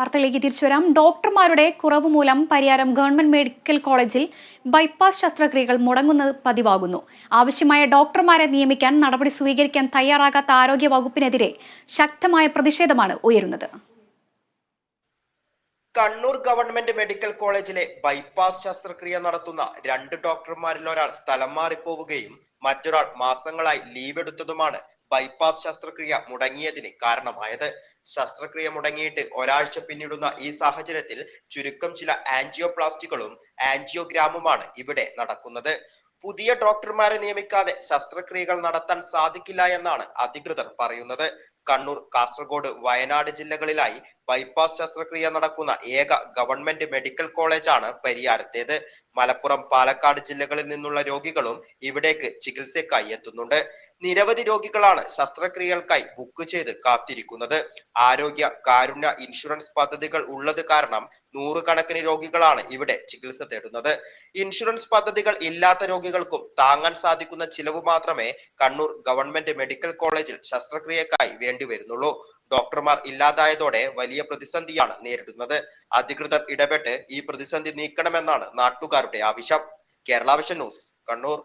വാർത്തയിലേക്ക് തിരിച്ചു വരാം. ഡോക്ടർമാരുടെ കുറവ് മൂലം പരിയാരം ഗവൺമെന്റ് മെഡിക്കൽ കോളേജിൽ ബൈപ്പാസ് ശസ്ത്രക്രിയകൾ മുടങ്ങുന്നത് പതിവാകുന്നു. ആവശ്യമായ ഡോക്ടർമാരെ നിയമിക്കാൻ നടപടി സ്വീകരിക്കാൻ തയ്യാറാകാത്ത ആരോഗ്യ വകുപ്പിനെതിരെ ശക്തമായ പ്രതിഷേധമാണ് ഉയരുന്നത്. കണ്ണൂർ ഗവൺമെന്റ് മെഡിക്കൽ കോളേജിലെ ബൈപ്പാസ് ശസ്ത്രക്രിയ നടത്തുന്ന രണ്ട് ഡോക്ടർമാരിൽ ഒരാൾ സ്ഥലം മാറിപ്പോവുകയും മറ്റൊരാൾ മാസങ്ങളായി ലീവ് എടുത്തതുമാണ് ബൈപ്പാസ് ശസ്ത്രക്രിയ മുടങ്ങിയതിന് കാരണമായത്. ശസ്ത്രക്രിയ മുടങ്ങിയിട്ട് ഒരാഴ്ച പിന്നിടുന്ന ഈ സാഹചര്യത്തിൽ ചുരുക്കം ചില ആൻജിയോപ്ലാസ്റ്റികളും ആൻജിയോഗ്രാമുമാണ് ഇവിടെ നടക്കുന്നത്. പുതിയ ഡോക്ടർമാരെ നിയമിക്കാതെ ശസ്ത്രക്രിയകൾ നടത്താൻ സാധിക്കില്ല എന്നാണ് അധികൃതർ പറയുന്നത്. കണ്ണൂർ കാസർഗോഡ് വയനാട് ജില്ലകളിലായി ബൈപ്പാസ് ശസ്ത്രക്രിയ നടക്കുന്ന ഏക ഗവൺമെന്റ് മെഡിക്കൽ കോളേജാണ് പരിയാരത്തേത്. മലപ്പുറം പാലക്കാട് ജില്ലകളിൽ നിന്നുള്ള രോഗികളും ഇവിടേക്ക് ചികിത്സയ്ക്കായി എത്തുന്നുണ്ട്. നിരവധി രോഗികളാണ് ശസ്ത്രക്രിയകൾക്കായി ബുക്ക് ചെയ്ത് കാത്തിരിക്കുന്നത്. ആരോഗ്യ കാരുണ്യ ഇൻഷുറൻസ് പദ്ധതികൾ ഉള്ളത് കാരണം നൂറുകണക്കിന് രോഗികളാണ് ഇവിടെ ചികിത്സ തേടുന്നത്. ഇൻഷുറൻസ് പദ്ധതികൾ ഇല്ലാത്ത രോഗികൾക്കും താങ്ങാൻ സാധിക്കുന്ന ചിലവ് മാത്രമേ കണ്ണൂർ ഗവൺമെന്റ് മെഡിക്കൽ കോളേജിൽ ശസ്ത്രക്രിയക്കായി വേണ്ടി വരുന്നുള്ളൂ. ഡോക്ടർമാർ ഇല്ലാതായതോടെ വലിയ പ്രതിസന്ധിയാണ് നേരിടുന്നത്. അധികൃതർ ഇടപെട്ട് ഈ പ്രതിസന്ധി നീക്കണമെന്നാണ് നാട്ടുകാരുടെ ആവശ്യം കേരള വിഷൻ ന്യൂസ് കണ്ണൂർ.